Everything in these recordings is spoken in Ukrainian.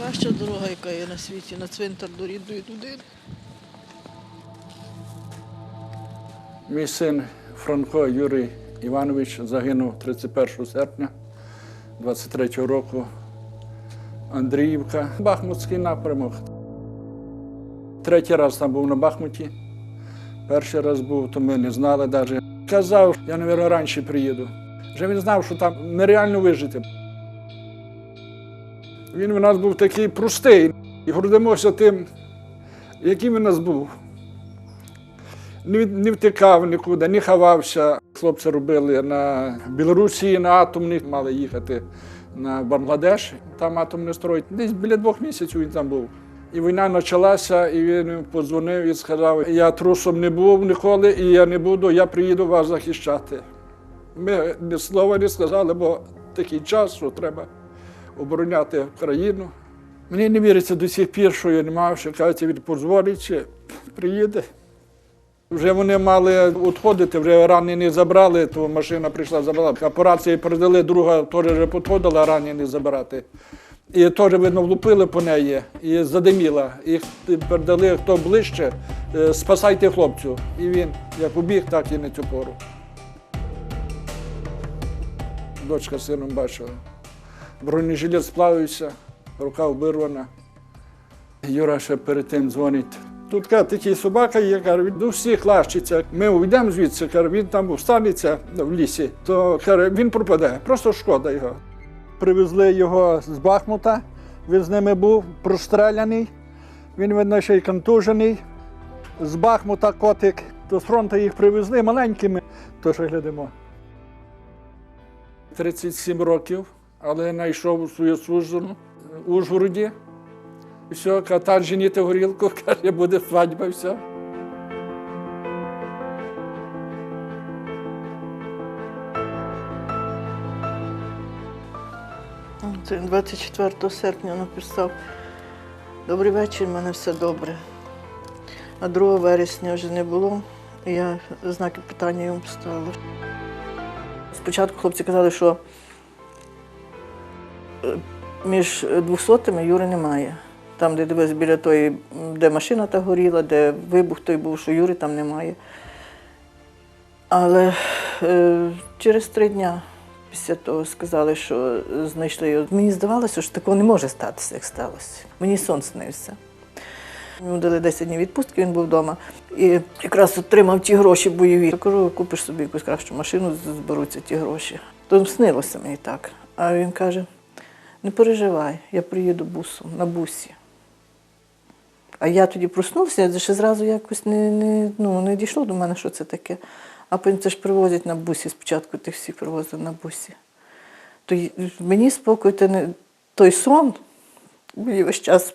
найкраща дорога, яка є на світі, на цвинтар до рідної людини. Мій син Франко Юрій Іванович загинув 31 серпня 23 року. Андріївка, Бахмутський напрямок. Третій раз там був на Бахмуті. Перший раз був, то ми не знали навіть. Казав, я, мабуть, раніше приїду. Вже він знав, що там нереально вижити. Він у нас був такий простий. І гордимося тим, яким він у нас був не, втікав нікуди, не ховався. Хлопці робили на Білорусі, на атомні, мали їхати на Бангладеш, там атомний строй. Десь біля двох місяців він там був. І війна почалася, і він подзвонив і сказав: я трусом не був ніколи, і я не буду, я приїду вас захищати. Ми ні слова не сказали, бо такий час, що треба обороняти країну. Мені не віриться до сих пір, що я не мав, що кажуть, він подзвонить, чи приїде. Вже вони мали відходити, вже ранені забрали, то машина прийшла забрала. Операції передали, друга теж підходила ранені забирати. І теж, видно, влупили по неї і задиміла. І передали, хто ближче, е, спасайте хлопцю. І він як убіг, так і на цю пору. Дочка з сином бачила. Бронежилет сплавився, рука вирвана. Юра ще перед тим дзвонить. Тут каже, такий собака є, каже, він до всіх лащиться. Ми уйдемо звідси, каже, він там встанеться в лісі, то каже, він пропаде. Просто шкода його. Привезли його з Бахмута, він з ними був простреляний, він, видно, ще й контужений. З Бахмута котик, то з фронту їх привезли маленькими, то що глядимо. 37 років, але знайшов свою службу в Ужгороді. І все, каже, там женіти горілку, каже, буде свадьба, все. Це він 24 серпня написав. Добрий вечір, в мене все добре. А 2 вересня вже не було, і я знаки питання йому поставила. Спочатку хлопці казали, що е, між двохсотими Юри немає. Там, де дивись, біля тої, де машина та горіла, де вибух той був, що Юри там немає. Але е, через три дня після того сказали, що знайшли його. Мені здавалося, що такого не може статися, як сталося. Мені сон снився. Йому дали 10 днів відпустки, він був вдома. І якраз отримав ті гроші бойові. Я кажу, купиш собі якусь кращу машину, зберуться ті гроші. То снилося мені так. А він каже: не переживай, я приїду бусом на бусі. А я тоді проснувся, ще зразу якось не, не, ну, не дійшло до мене, що це таке. А потім це ж привозять на бусі, спочатку тих всіх привозили на бусі. То мені спокій, то той сон, мені весь час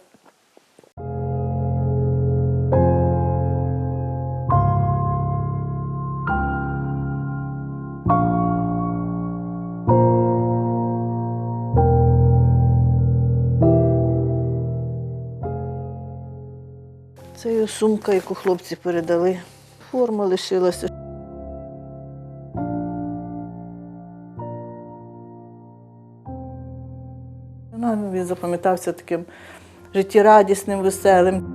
Це його сумка, яку хлопці передали. Форма лишилася. Ну, Він запам'ятався таким життєрадісним, веселим.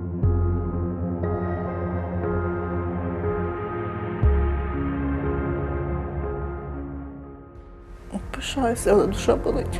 Пишаюся, але душа болить.